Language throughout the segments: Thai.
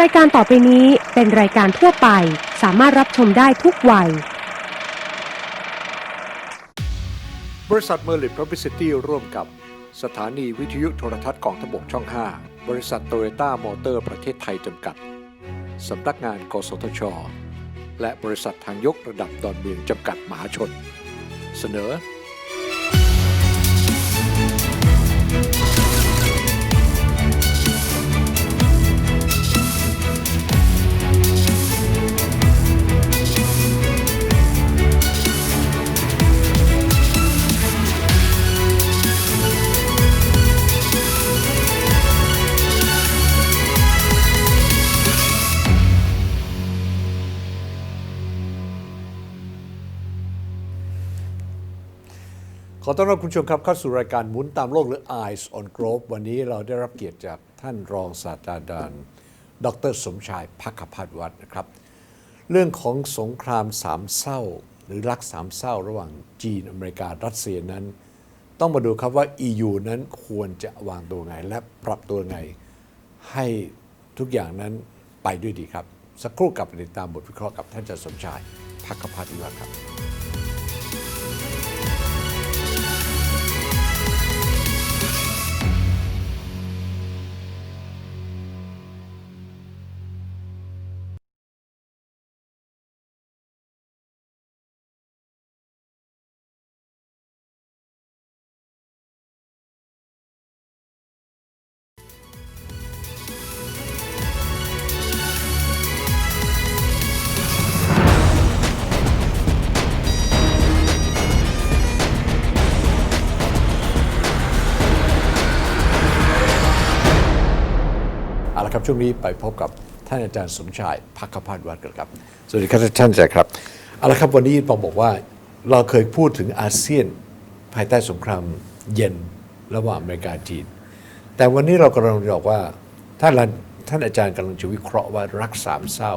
รายการต่อไปนี้เป็นรายการทั่วไป สามารถรับชมได้ทุกวัย บริษัทเมอร์ลิ p พ u b l i c i t y ร่วมกับสถานีวิทยุโทรทัศน์กองทบกช่อง 5 บริษัทโตโยต้ามอเตอร์ประเทศไทยจำกัด สำนักงานกสทช และบริษัททางยกระดับดอนเมืองจำกัดมหาชน เสนอ ต้อนรับคุณผู้ชมครับเข้าสู่รายการหมุนตามโลกหรือ Eyes on Globe วันนี้เราได้รับเกียรติจากท่านรองศาสตราจารย์ดรสมชายพักขพัฒวัฒน์นะครับ เรื่องของสงครามสามเศร้า หรือรักสามเศร้าระหว่างจีนอเมริการัสเซียนั้น ต้องมาดูครับว่า EU นั้นควรจะวางตัวไง และปรับตัวไง ให้ทุกอย่างนั้นไปด้วยดีครับ สักครู่กลับติดตามบทวิเคราะห์กับท่านอาจารย์สมชายพักขพัฒวัฒน์ครับ ครับช่วงนี้ไปพบกับท่านอาจารย์สมชายพักขพัฒน์วัฒน์กันครับ สวัสดีครับท่านอาจารย์ครับเอาละครับวันนี้ผมบอกว่าเราเคยพูดถึงอาเซียนภายใต้สงครามเย็นระหว่างอเมริกาจีน แต่วันนี้เรากำลังจะบอกว่าท่านละท่านอาจารย์กำลังจะวิเคราะห์ว่ารักสามเศร้า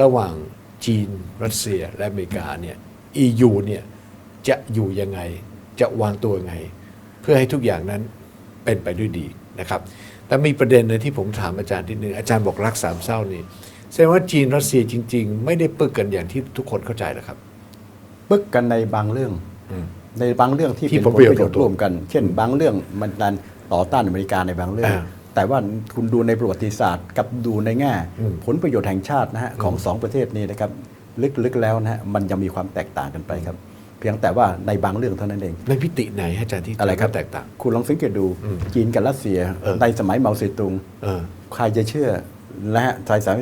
ระหว่างจีน รัสเซียและอเมริกาเนี่ย EU เนี่ยจะอยู่ยังไงจะวางตัวยังไง เพื่อให้ทุกอย่างนั้นเป็นไปด้วยดีนะครับ แต่มีประเด็นเลยที่ผมถามอาจารย์ทีหนึ่งอาจารย์บอกรักสามเศร้านี่แสดงว่าจีนรัสเซียจริง ๆ ไม่ได้ปึกกันอย่างที่ทุกคนเข้าใจหรอกครับ ปึกกันในบางเรื่อง ในบางเรื่องที่ที่เป็นผผลลประโยชน์ประโยชน์ร่วมกัน เช่น บางเรื่องมันดันต่อต้านอเมริกาในบางเรื่องอ่าแต่ว่าคุณดูในประวัติศาสตร์กับดูในแง่อืมผลประโยชน์แห่งชาตินะฮะของสองประเทศนี้นะครับลึกๆแล้วนะฮะมันยังมีความแตกต่างกันไปครับ เพียงแต่ว่าในบางเรื่องเท่านั้นเอง ในพิติไหนอาจารย์ที่อะไรครับแตกต่าง คุณลองสังเกตดูจีนกับรัสเซียเออในสมัยเมาเซตุงเออใครจะเชื่อนะฮะชายสาย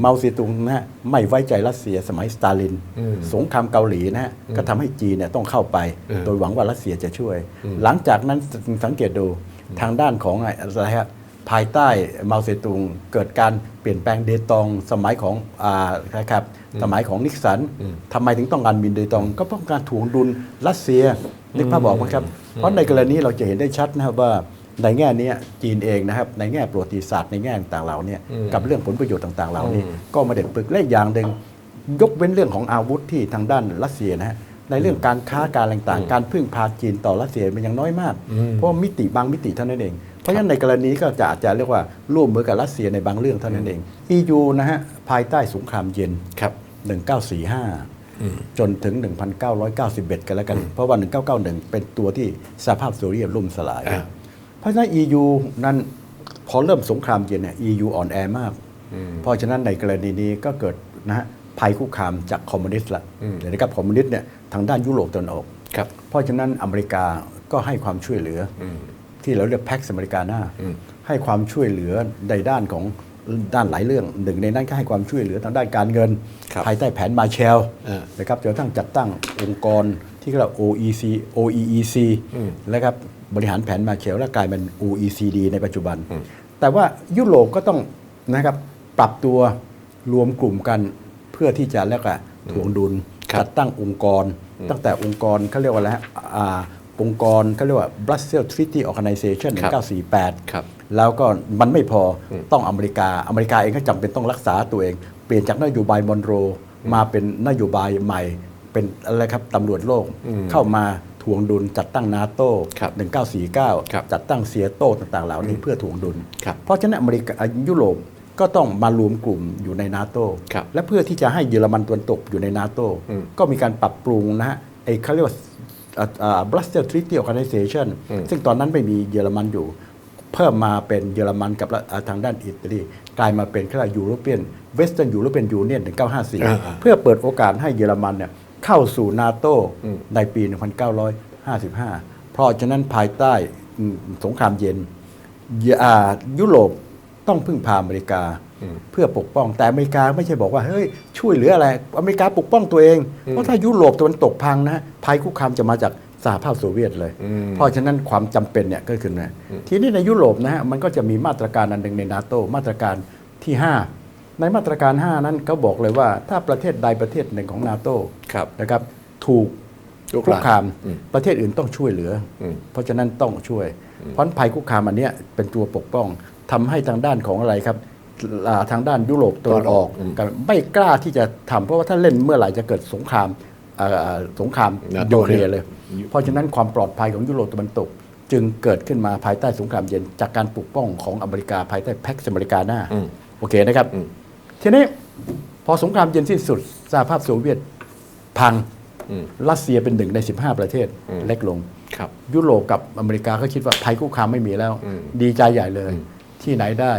เมาเซตุงนะฮะไม่ไว้ใจรัสเซียสมัยสตาลินอืมสงครามเกาหลีนะฮะก็ทำให้จีนเนี่ยต้องเข้าไปเออโดยหวังว่ารัสเซียจะช่วย หลังจากนั้นสังเกตดูทางด้านของอะไรฮะ ภายใต้เมาเซตุง เกิดการเปลี่ยนแปลงเดตองสมัยของอ่านะครับสมัยของนิกสันทำไมถึงต้องการบินเดตอง ก็เพราะการถ่วงดุลรัสเซียนึกภาพบอกไหมครับเพราะในกรณีเราจะเห็นได้ชัดนะครับว่าในแง่เนี้ยจีนเองนะครับในแง่ประวัติศาสตร์ในแง่ต่างๆเหล่าเนี้กับเรื่องผลประโยชน์ต่างๆเหล่านี้ก็ไมาเด็ดปึกและอีกอย่างหนึ่งยกเว้นเรื่องของอาวุธที่ทางด้านรัสเซียนะฮะในเรื่องการค้าการต่างๆ การพึ่งพาจีนต่อรัสเซียมันยังน้อยมาก เพราะว่ามิติบางมิติเท่านั้นเอง เพราะฉะนั้นในกรณีก็จะอาจจะเรียกว่าร่วมมือกับรัสเซียในบางเรื่องเท่านั้นเอง EU นะฮะภายใต้สงครามเย็นครับ1945 จนถึง 1991 กันแล้วกัน เพราะว่า 1991 เป็นตัวที่สหภาพโซเวียตล่มสลายอ่าเพราะฉะนั้น EU นั้นพอเริ่มสงครามเย็นเนี่ย EU อ่อนแอมาก เพราะฉะนั้นในกรณีนี้ก็เกิดนะฮะภัยคุกคามจากคอมมิวนิสต์ละเดี๋ยวนะครับคอมมิวนิสต์เนี่ยทางด้านยุโรปตะวันออกครับเพราะฉะนั้นอเมริกาก็ให้ความช่วยเหลืออ ที่เราเรียกแพ็กอเมริกาหน้าให้ความช่วยเหลือในด้านของด้านหลายเรื่องหนึ่งในนั้นก็ให้ความช่วยเหลือทางด้านการเงินครับภายใต้แผนมาแชลเออนะครับจนกระทั่งจัดตั้งองค์กรที่เรียกว่า OEC OEEC นะครับบริหารแผนมาแชลและกลายเป็น OECD ในปัจจุบัน แต่ว่ายุโรปก็ต้องนะครับปรับตัวรวมกลุ่มกันเพื่อที่จะเรียกว่าถ่วงดุลครับจัดตั้งองค์กร ตั้งแต่องค์กรเขาเรียกว่าอะไรฮะ อ่าองค์กรเขาเรียกว่า Brussels Treaty Organization ครับ1948ครับแล้วก็มันไม่พออต้องอเมริกา อเมริกาเองก็จำเป็นต้องรักษาตัวเอง เปลี่ยนจากนโยบายมอนโร มาเป็นนโยบายใหม่ เป็นอะไรครับตำรวจโลกเข้ามาทวงดุลจัดตั้งนาโต้ครับครับ1949 จัดตั้งเซียโตต่างๆ เหล่านี้เพื่อทวงดุลครับเพราะฉะนั้นอเมริกายุโรปก็ต้องมารวมกลุ่มอยู่ในนาโตครับและเพื่อที่จะให้เยอรมันตะวันตกอยู่ในนาโตอืมก็มีการปรับปรุงนะฮะไอ้เขาเรียกว่า บรัสเซลทริตี้ออ g a แ i น a t i o n อืมซึ่งตอนนั้นไม่มีเยอรมันอยู่ เพิ่มมาเป็นเยอรมันกับอ่าทางด้านอิตาลีกลายมาเป็นเขาเรียกยูโรเปียนเวสเทิร์นยูโรเปียนยูเนียน1954 เพื่อเปิดโอกาสให้เยอรมันเนี่ยเข้าสู่นาโตในปี 1955 เพราะฉะนั้นภายใต้อืมสงครามเย็นเยอ่ายุโรปต้องพึ่งพาอเมริกา เพื่อปกป้องแต่อเมริกาไม่ใช่บอกว่าเฮ้ยช่วยเหลืออะไรอเมริกาปกป้องตัวเอง เพราะถ้ายุโรปตะวันตกพังนะภัยคุกคามจะมาจากสหภาพโซเวียตเลย เพราะฉะนั้นความจำเป็นเนี่ยก็คือนะทีนี้ในยุโรปนะฮะมันก็จะมีมาตรการอันหนึ่งในนาโตมาตรการที่ 5 ในมาตรการ 5 นั้นเขาบอกเลยว่าถ้าประเทศใดประเทศหนึ่งของนาโตครับนะครับถูกลุกคุลามกคามอืมประเทศอื่นต้องช่วยเหลืออมเพราะฉะนั้นต้องช่วยเพราะภัยคุกคามอันเนี้ยเป็นตัวปกป้องทำให้ทางด้านของอะไรครับอ่า ทางด้านยุโรปตะวันออกกันไม่กล้าที่จะทำเพราะว่าถ้าเล่นเมื่อไหร่จะเกิดสงครามเอ่อสงครามนาโต้โยเคลียร์เลย เพราะฉะนั้นความปลอดภัยของยุโรปตะวันตก จึงเกิดขึ้นมาภายใต้สงครามเย็นจากการปกป้องของอเมริกาภายใต้แพ็กซ์อเมริกาหน้าอืมโอเคนะครับอืมทีนี้พอสงครามเย็นสิ้นสุดสหภาพโซเวียตพังอืมรัสเซียเป็นหนึ่งใน 15 ประเทศอืมเล็กลงครับยุโรปกับอเมริกาก็คิดว่าภัยคุกคามไม่มีแล้วอืมดีใจใหญ่เลย ที่ไหนได้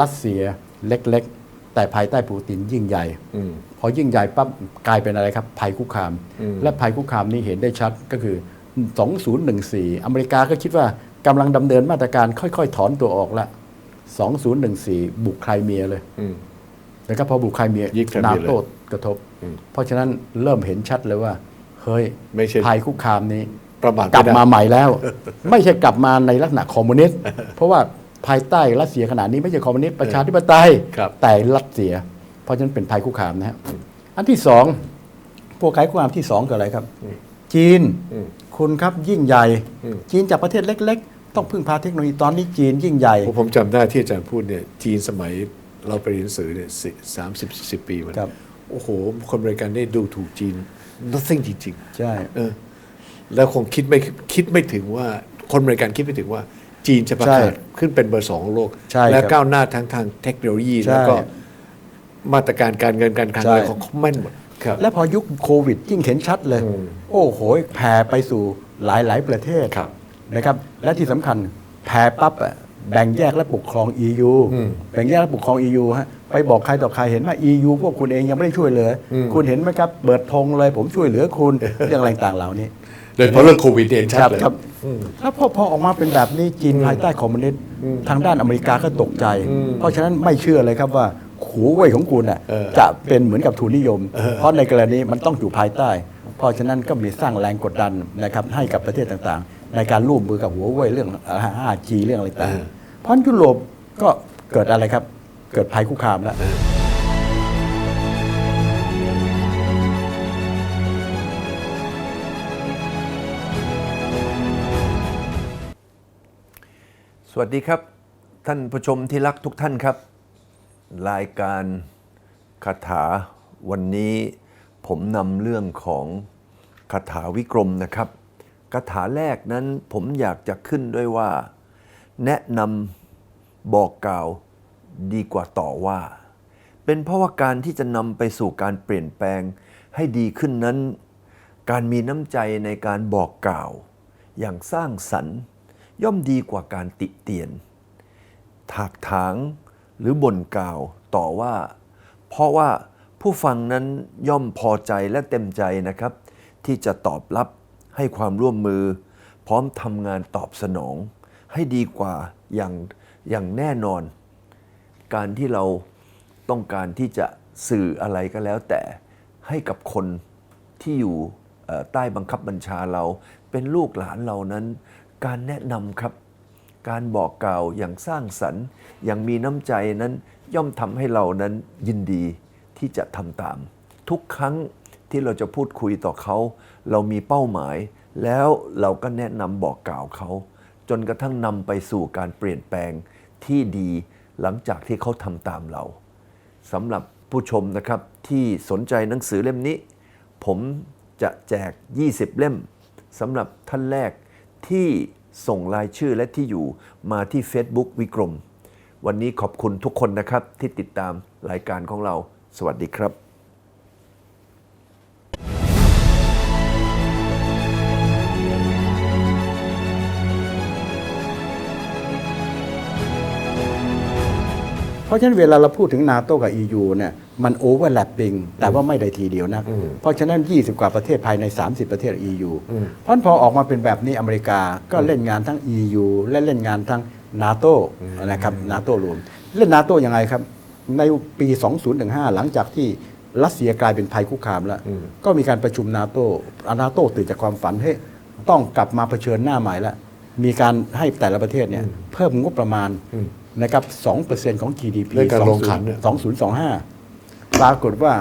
รัสเซียเล็กๆ แต่ภายใต้ปูตินยิ่งใหญ่ อืม พอยิ่งใหญ่ปั๊บกลายเป็นอะไรครับ ภัยคุกคาม อืม และภัยคุกคามนี้เห็นได้ชัดก็คือ 2014 อเมริกาก็คิดว่ากำลังดำเนินมาตรการค่อยๆ ถอนตัวออกละ 2014 บุกไครเมียเลย อืมนะครับพอบุกไครเมียยึดไครเมียนาโต้เลยกระทบ อืมเพราะฉะนั้นเริ่มเห็นชัดเลยว่า เฮ้ยไม่ใช่ ภัยคุกคามนี้ ประมาทกลับไได้ มาใหม่แล้ว ไม่ใช่กลับมาในลักษณะคอมมิวนิสต์ เพราะว่า ภายใต้รัสเซียขนาดนี้ไม่ใช่คอมมิวนิสต์ประชาธิปไตยครับแต่รัสเซีย เพราะฉะนั้นเป็นภัยคุกคามนะฮะอันที่สองพวกภัยคุกคามที่สองคืออะไรครับ จีนอืมคุณครับยิ่งใหญ่อืมจีนจากประเทศเล็ก ๆ ต้องพึ่งพาเทคโนโลยีตอนนี้จีนยิ่งใหญ่ ผมผมจำได้ที่อาจารย์พูดเนี่ยจีนสมัยเราไปเรียนหนังสือเนี่ยสามสิบสิบปีมันครับโอ้โห คนบริการได้ดูถูกจีน nothing จริงใช่ๆเออแล้วคงคิดไม่คิดไม่ถึงว่าคนบริการคิดไม่ถึงว่า จีนจะประกาศขึ้นเป็นเบอร์สองของโลกใช่และครับก้าวหน้าทั้งทางเทคโนโลยีใช่แล้วก็มาตรการการเงินการคลังใช่อะไรของเขาแม่นหมดครับและพอยุคโควิดยิ่งเห็นชัดเลยอืมโอ้โหแผ่ไปสู่หลายๆประเทศครับนะครับ และที่สำคัญแผ่ปั๊บอะแบ่งแยกและปกครอง EU อืมแบ่งแยกและปกครอง EU ฮะไปบอกใครต่อใครเห็นว่า EU พวกคุณเองยังไม่ได้ช่วยเหลืออคุณเห็นไหมครับเปิดธงเลยผมช่วยเหลือคุณเรื่องอะไรต่างๆเหล่านี้ โดยเฉพาะเรื่องโควิดเองชัดครับเลย ครับแล้วพอพอออกมาเป็นแบบนี้จีนภายใต้คอมมิวนิสต์ทางด้านอเมริกาก็ตกใจ เพราะฉะนั้นไม่เชื่อเลยครับว่าหูเว่ยของคุณอะเออจะเป็นเหมือนกับทุนนิยม เพราะในกรณีมันต้องอยู่ภายใต้ เพราะฉะนั้นก็มีสร้างแรงกดดันนะครับให้กับประเทศต่างๆ ในการร่วมมือกับหัวเว่ยเรื่อง 5G เรื่องอะไรต่างๆเพราะยุโรปก็เกิดอะไรครับ เกิดภัยคุกคามแล้ว วัสดีครับ ท่านผู้ชมที่รักทุกท่านครับ รายการคาถาวันนี้ผมนำเรื่องของคาถาวิกรมนะครับคาถาแรกนั้นผมอยากจะขึ้นด้วยว่า แนะนำบอกกล่าวดีกว่าต่อว่า เป็นเพราะว่าการที่จะนำไปสู่การเปลี่ยนแปลงให้ดีขึ้นนั้น การมีน้ำใจในการบอกกล่าว อย่างสร้างสรรค์ ย่อมดีกว่าการติเตียน ถากถางหรือบ่นกล่าวต่อว่า เพราะว่าผู้ฟังนั้นย่อมพอใจและเต็มใจนะครับ ที่จะตอบรับให้ความร่วมมือ พร้อมทำงานตอบสนอง ให้ดีกว่าอย่างอย่างแน่นอน การที่เราต้องการที่จะสื่ออะไรก็แล้วแต่ให้กับคนที่อยู่ใต้บังคับบัญชาเราเป็นลูกหลานเรานั้น การแนะนำครับ การบอกกล่าวอย่างสร้างสรรค์ อย่างมีน้ำใจนั้นย่อมทำให้เรานั้นยินดีที่จะทำตาม ทุกครั้งที่เราจะพูดคุยต่อเขา เรามีเป้าหมาย แล้วเราก็แนะนำบอกกล่าวเขา จนกระทั่งนำไปสู่การเปลี่ยนแปลงที่ดีหลังจากที่เขาทำตามเราสำหรับผู้ชมนะครับที่สนใจหนังสือเล่มนี้ ผมจะแจก 20 เล่มสำหรับท่านแรก ที่ส่งรายชื่อและที่อยู่มาที่ Facebook วิกรม วันนี้ขอบคุณทุกคนนะครับที่ติดตามรายการของเรา สวัสดีครับ เพราะฉะนั้นเวลาเราพูดถึงนาโตกับ EU เนี่ยมันโอเวอร์แลปปิงแต่ว่าไม่ได้ทีเดียวนะเพราะฉะนั้น 20 กว่าประเทศภายใน 30 ประเทศ EU เพราะฉะนั้นพอออกมาเป็นแบบนี้อเมริกาก็เล่นงานทั้ง EU และเล่นงานทั้งนาโตนะครับนาโตรวม เล่นนาโตยังไงครับ ในปี 2015 หลังจากที่รัสเซียกลายเป็นภัยคุกคามแล้ว ก็มีการประชุมนาโตนาโตตื่นจากความฝันให้ยต้องกลับมาเผชิญหน้าใหม่แล้วมีการให้แต่ละประเทศเนี่ยเพิ่มงบประมาณ นะครับ2%ของ GDP ในการลงขันเนี่ย 2025 ปรากฏว่า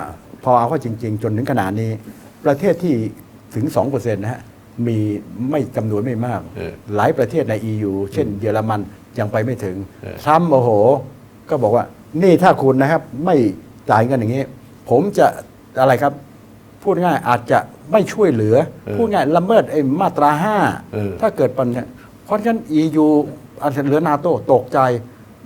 พอเอาเข้าจริง ๆ จนถึงขนาดนี้ ประเทศที่ถึง 2%นะฮะ มีไม่จำนวนไม่มาก เออหลายประเทศใน EU เช่นเยอรมันยังไปไม่ถึงเออ ทรัมป์โมโห ก็บอกว่า นี่ถ้าคุณนะครับ ไม่จ่ายเงินอย่างนี้ ผมจะอะไรครับ พูดง่ายอาจจะไม่ช่วยเหลือ พูดง่ายละเมิดไอ้มาตราห้า เออ ถ้าเกิดปัญหาเพราะฉะนั้น EU อาจจะเหลือนาโตตกใจ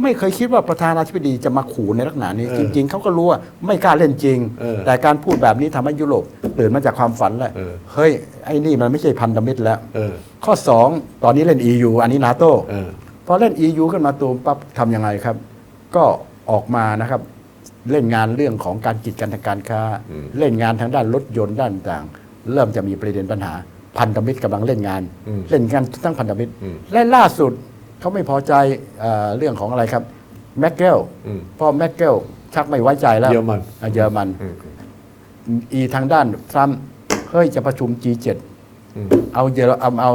ไม่เคยคิดว่าประธานาธิบดีจะมาขู่ในลักษณะนี้ เออจริง ๆเขาก็รู้ว่าไม่กล้าเล่นจริง เออแต่การพูดแบบนี้ทำให้ยุโรปตื่นมาจากความฝันแล้วเออ เฮ้ยไอ้นี่มันไม่ใช่พันธมิตรแล้ว เออ ข้อ 2 ตอนนี้เล่น EU อันนี้นาโตเออ พอเล่น EU ขึ้นมาตูมปั๊บทำยังไงครับ ก็ออกมานะครับ เล่นงานเรื่องของการกิจการทางการค้าเล่นงานทางด้านรถยนต์ด้านต่างเริ่มจะมีประเด็นปัญหา พันธมิตรกำลังเล่นงานเล่นงานทั้งพันธมิตรและล่าสุด เขาไม่พอใจเอ่อเรื่องของอะไรครับแมกเกลอืมพอแมกเกลชักไม่ไว้ใจแล้วเยอรมัน อะเยอรมันอีทางด้านทรัมป์เฮ้ยจะประชุม G7 เอาเยอรเอาเอา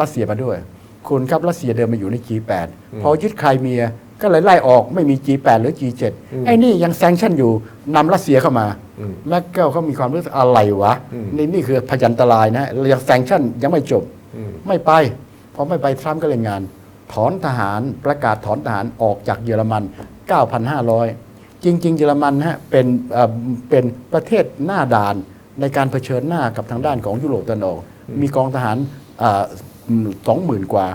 รัสเซียมาด้วย คุณครับรัสเซียเดินมาอยู่ใน G8 พอยึดไครเมียก็เลยไล่ออกไม่มี G8 หรือ G7 ไอ้นี่ยังแซงชั่นอยู่นำรัสเซียเข้ามาแมกเกลเขามีความรู้สึกอะไรวะนี่นี่คือพยันตรายนะยังแซงชั่นยังไม่จบไม่ไปพอไม่ไปทรัมป์ก็เลยงาน ถอนทหารประกาศถอนทหารออกจากเยอรมัน 9,500 จริง ๆ เยอรมันฮะเป็นเอ่อเป็นประเทศหน้าด่านในการเผชิญหน้ากับทางด้านของยุโรปตะวันออกมีกองทหารสองหมื่นกว่า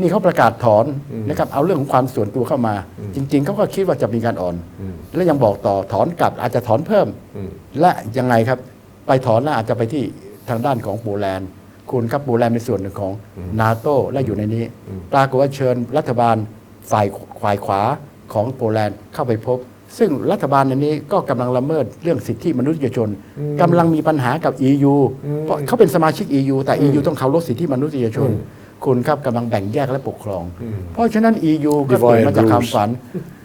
นี่เขาประกาศถอนนะครับเอาเรื่องของความส่วนตัวเข้ามา จริง ๆเขาก็คิดว่าจะมีการอ่อน และยังบอกต่อถอนกลับอาจจะถอนเพิ่ม และยังไงครับ ไปถอนแล้วอาจจะไปที่ทางด้านของโปแลนด์ คุณครับโปแลนด์เป็นส่วนหนึ่งของนาโตและอยู่ในนี้ ปรากฏว่าเชิญรัฐบาลฝ่ายฝ่ายขวาของโปแลนด์เข้าไปพบ ซึ่งรัฐบาลในนี้ก็กำลังละเมิดเรื่องสิทธิมนุษยชนกำลังมีปัญหากับ EU เพราะเขาเป็นสมาชิก EU แต่ EU ต้องเคารพสิทธิมนุษยชน คุณครับกำลังแบ่งแยกและปกครอง เพราะฉะนั้น EU ก็ Divide ตื่นมาจาก and ความ rules ฝัน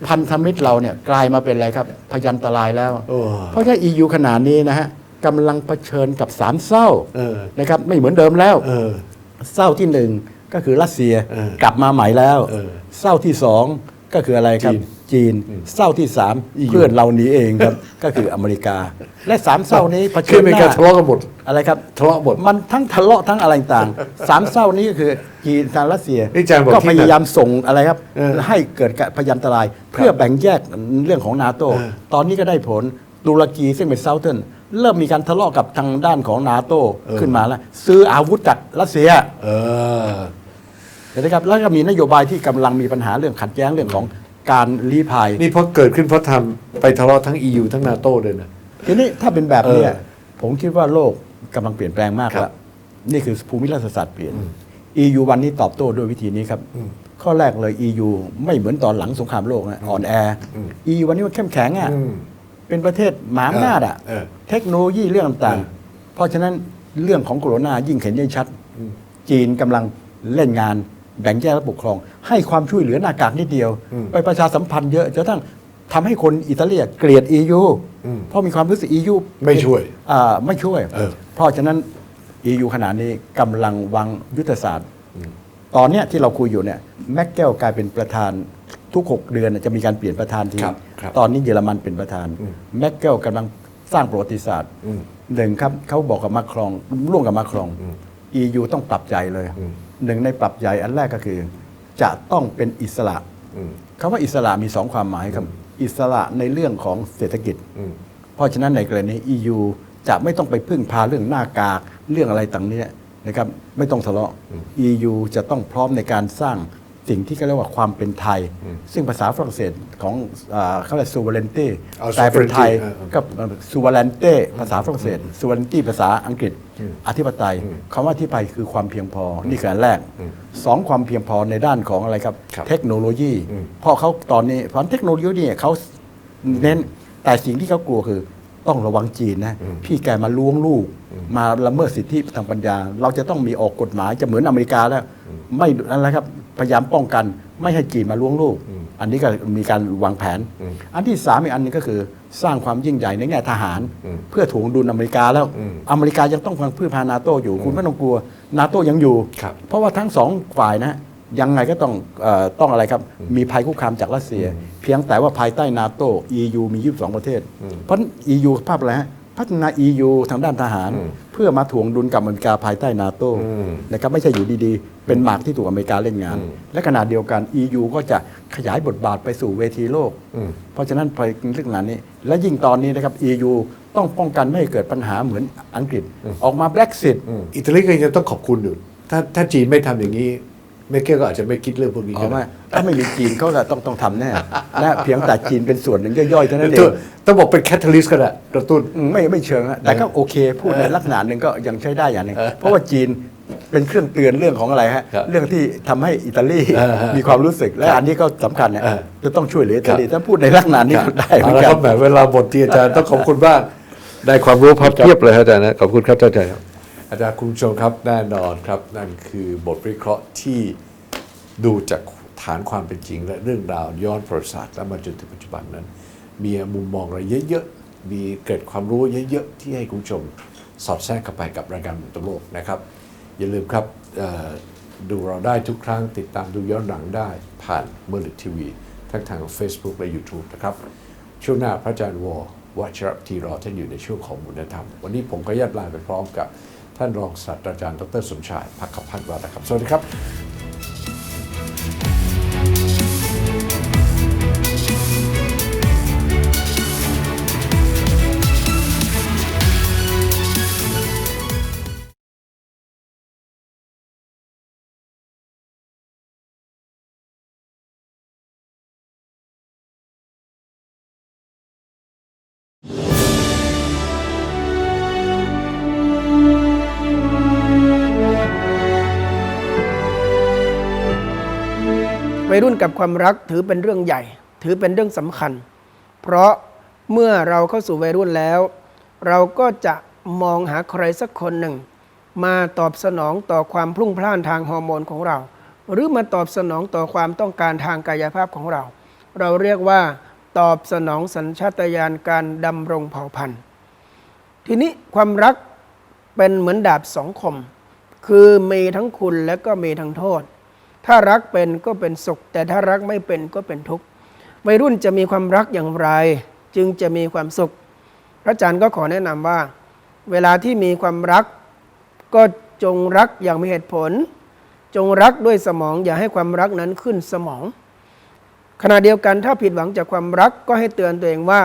พันธมิตรเราเนี่ยกลายมาเป็นอะไรครับพยันตรายแล้วโอ้เพราะฉะนั้น EU ขนาดนี้นะฮะ กำลังเผชิญกับสามเศร้าเออ นะครับไม่เหมือนเดิมแล้ว เออ เศร้าที่หนึ่งก็คือรัสเซียเออกลับมาใหม่แล้ว เออเศร้าที่สองก็คืออะไรครับ จีนจีน เศร้าที่สาม EU เพื่อนเราหนีเองครับ ก็คืออเมริกา และสามเศร้านี้เผคืชิอญเป็นหการน้าทะเลาะกันหมดอะไรครับทะเลาะหมดมันทั้งทะเลาะทั้งอะไรต่างสามเศร้านี้ก็คือจีนทางรัสเซียนี่อาจารย์บอกก็ที่พยายามส่งอะไรครับ เออให้เกิดการพยันตราย เพื่อแบ่งแยกเรื่องของนาโตเออตอนนี้ก็ได้ผลตุรกีซึ่งเป็นเซาเทิร์น เริ่มมีการทะเลาะกับทางด้านของนาโตขึ้นมาแล้ว ซื้ออาวุธจากรัสเซียเออเห็นไหมครับแล้วก็มีนโยบายที่กำลังมีปัญหาเรื่องขัดแย้งเรื่องของการลี้ภัยนี่เพราะเกิดขึ้นเพราะทำไปทะเลาะทั้ง EU ทั้งนาโต้เลยนะทีนี้ถ้าเป็นแบบเนี้ยเออผมคิดว่าโลกกำลังเปลี่ยนแปลงมากครัแล้วบนี่คือภูมิรัฐศาสตร์เปลี่ยน EU วันนี้ตอบโต้ด้วยวิธีนี้ครับ ข้อแรกเลย EU ไม่เหมือนตอนหลังสงครามโลกนะอ่อนแออ EU วันนี้มันเข้มแข็งอะอืม เป็นประเทศหมหาอำนาจอะเออ เทคโนโลยีเรื่องต่างเออๆเพราะฉะนั้นเรื่องของโควิดยิ่งเห็นได้ชัด จีนกำลังเล่นงานแบ่งแยกและปกครอง ให้ความช่วยเหลือหน้ากากนิดเดียวไปประชาสัมพันธ์เยอะจนกระทั่งทำให้คนอิตาเลียเกลียด EU เพราะมีความรู้สึก EU ไม่ช่วยอ่าไม่ช่วย เออ เพราะฉะนั้น EU ขนาดนี้กำลังวางยุทธศาสตร์ ตอนเนี้ยที่เราคุยอยู่เนี่ยแม็กเกลกลายเป็นประธาน ทุก 6 เดือนจะมีการเปลี่ยนประธานทีครับครับตอนนี้เยอรมันเป็นประธาน แม็กเกลกำลังสร้างประวัติศาสตร์หนึ่งครับเขาบอกกับมาครองร่วมกับมาครอง EU ต้องปรับใจเลยหนึ่งในปรับใจอันแรกก็คือ จะต้องเป็นอิสระคำว่าอิสระมีสองความหมายครับ อิสระในเรื่องของเศรษฐกิจเพราะฉะนั้นในกรณี EU จะไม่ต้องไปพึ่งพาเรื่องหน้ากากเรื่องอะไรต่างเนี้ยนะครับไม่ต้องทะเลาะ EU จะต้องพร้อมในการสร้าง สิ่งที่เขาเรียกว่าความเป็นไทย ซึ่งภาษาฝรั่งเศสของอ่าเขาเรียก sovereignty เอาแปลเป็นไทย sovereignty เออเออก็ sovereignty ภาษาฝรั่งเศส sovereignty ภาษาอังกฤษ อธิปไตยคำว่าอธิปไตยคือความเพียงพอนี่คืออันแรกสองความเพียงพอในด้านของอะไรครับครับเทคโนโลยีเพราะเขาตอนนี้เพราะเทคโนโลยีเนี่ยเขาเน้นแต่สิ่งที่เขากลัวคือ ต้องระวังจีนนะพี่แกมาล้วงลูก มาละเมิดสิทธิทางปัญญา เราจะต้องมีออกกฎหมายจะเหมือนอเมริกาแล้ว ไม่อะไรครับพยายามป้องกัน ไม่ให้จีนมาล้วงลูก อันนี้ก็มีการวางแผน อันที่สามอีกอันหนึงก็คือ สร้างความยิ่งใหญ่ในแง่ทหาร เพื่อถ่วงดุลอเมริกาแล้ว อเมริกายังต้องพึ่งพานาโตอยู่ คุณไม่ต้องกลัวนาโตยังอยู่ครับเพราะว่าทั้งสองฝ่ายนะ ยังไงก็ต้องเออต้องอะไรครับ มีภัยคุกคามจากรัสเซีย เพียงแต่ว่าภายใต้นาโต EU มี 22 ประเทศ เพราะ EU ภาพอะไรฮะพัฒนา EU ทางด้านทหาร เพื่อมาถ่วงดุลกับอเมริกาภายใต้นาโตนะครับไม่ใช่อยู่ดีๆ เป็นหมากที่ถูกอเมริกาเล่นงาน และขณะเดียวกัน EU ก็จะขยายบทบาทไปสู่เวทีโลก เพราะฉะนั้นไปเรื่องนั้นนี้ และยิ่งตอนนี้นะครับ EU ต้องป้องกันไม่ให้เกิดปัญหาเหมือนอังกฤษ ออกมา Brexit อิตาลีก็ยังต้องขอบคุณอยู่ถ้าถ้าจีนไม่ทำอย่างนี้ เมเกลก็อาจจะไม่คิดเรื่องพวกนี้อ๋อก็ได้ไม่ถ้าไม่มีจีนเขาก็ต้องต้องทำแน่และเพียงแต่จีนเป็นส่วนหนึ่งย่อยๆเท่านั้นเอต้องงต้องบอกเป็นแคทเทอลิสก็ได้กระตุ้น อืมไม่ไม่เชิงอะแต่ก็โอเค พูดในลักษณะหนึ่งก็ยังใช้ได้อย่างหนึ่งเพราะว่าจีนเป็นเครื่องเตือนเรื่องของอะไรฮะครับเรื่องที่ทำให้อิตาลีเออฮะมีความรู้สึกและอันนี้ก็สำคัญเนี่ยเออ จะต้องช่วยเหลืออิตาลีครับถ้าพูดในลักษณะนี้ก็ได้เหมืเอาอนละกัครับนแหมเวลาหมดที่อาจารย์ต้องขอบคุณบ้างได้ความรู้พับเพียบเลยครับอาจารย์นะขอบคุณครับอาจารย์ครับ อาจารย์คุณผู้ชมครับแน่นอนครับ นั่นคือบทวิเคราะห์ที่ดูจากฐานความเป็นจริง และเรื่องราวย้อนประวัติศาสตร์และมาจนถึงปัจจุบันนั้น มีมุมมองอะไรเยอะๆมีเกิดความรู้เยอะๆที่ให้คุณผู้ชมสอดแทรกเข้าไปกับรายการมุมตโลกนะครับ อย่าลืมครับดูเราได้ทุกครั้งติดตามดูย้อนหลังได้ผ่านเมลิทีวีทั้งทาง Facebook และ YouTube นะครับ ช่วงหน้าพระอาจารย์วอวัชรทีรอท่านอยู่ในช่วงของบุญธรรม วันนี้ผมก็ยัดลาไปพร้อมกับ ท่านรองศาสตราจารย์ดรสมชายพักขพันธ์วาระครับ สวัสดีครับ วัยรุ่นกับความรักถือเป็นเรื่องใหญ่ ถือเป็นเรื่องสำคัญ เพราะเมื่อเราเข้าสู่วัยรุ่นแล้ว เราก็จะมองหาใครสักคนหนึ่ง มาตอบสนองต่อความพลุ่งพล่านทางฮอร์โมนของเรา หรือมาตอบสนองต่อความต้องการทางกายภาพของเรา เราเรียกว่าตอบสนองสัญชาตญาณการดำรงเผ่าพันธุ์ ทีนี้ความรักเป็นเหมือนดาบสองคม คือมีทั้งคุณและก็มีทั้งโทษ ถ้ารักเป็นก็เป็นสุข แต่ถ้ารักไม่เป็นก็เป็นทุกข์วัยรุ่นจะมีความรักอย่างไร จึงจะมีความสุข พระอาจารย์ก็ขอแนะนำว่า เวลาที่มีความรัก ก็จงรักอย่างมีเหตุผล จงรักด้วยสมองอย่าให้ความรักนั้นขึ้นสมอง ขณะเดียวกันถ้าผิดหวังจากความรักก็ให้เตือนตัวเองว่า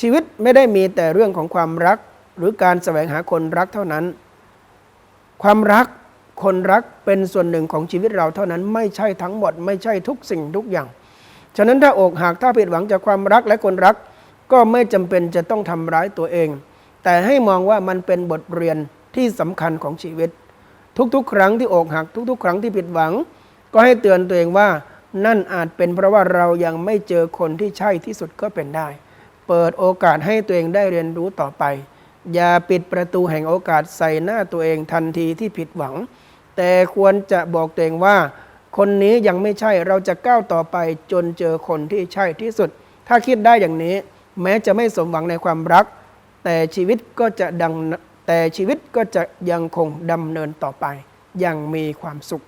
ชีวิตไม่ได้มีแต่เรื่องของความรัก หรือการแสวงหาคนรักเท่านั้น ความรัก คนรักเป็นส่วนหนึ่งของชีวิตเราเท่านั้นไม่ใช่ทั้งหมด ไม่ใช่ทุกสิ่งทุกอย่าง ฉะนั้นถ้าอกหักถ้าผิดหวังจากความรักและคนรัก ก็ไม่จำเป็นจะต้องทำร้ายตัวเอง แต่ให้มองว่ามันเป็นบทเรียนที่สำคัญของชีวิต ทุกๆ ครั้งที่อกหัก ทุกๆ ครั้งที่ผิดหวัง ก็ให้เตือนตัวเองว่านั่นอาจเป็นเพราะว่าเรายังไม่เจอคนที่ใช่ที่สุดก็เป็นได้ เปิดโอกาสให้ตัวเองได้เรียนรู้ต่อไป อย่าปิดประตูแห่งโอกาสใส่หน้าตัวเองทันทีที่ผิดหวัง แต่ควรจะบอกตัวเองว่า คนนี้ยังไม่ใช่เราจะก้าวต่อไปจนเจอคนที่ใช่ที่สุด ถ้าคิดได้อย่างนี้ แม้จะไม่สมหวังในความรัก แต่ชีวิตก็จะดังแต่ชีวิตก็จะยังคงดำเนินต่อไปอย่างมีความสุข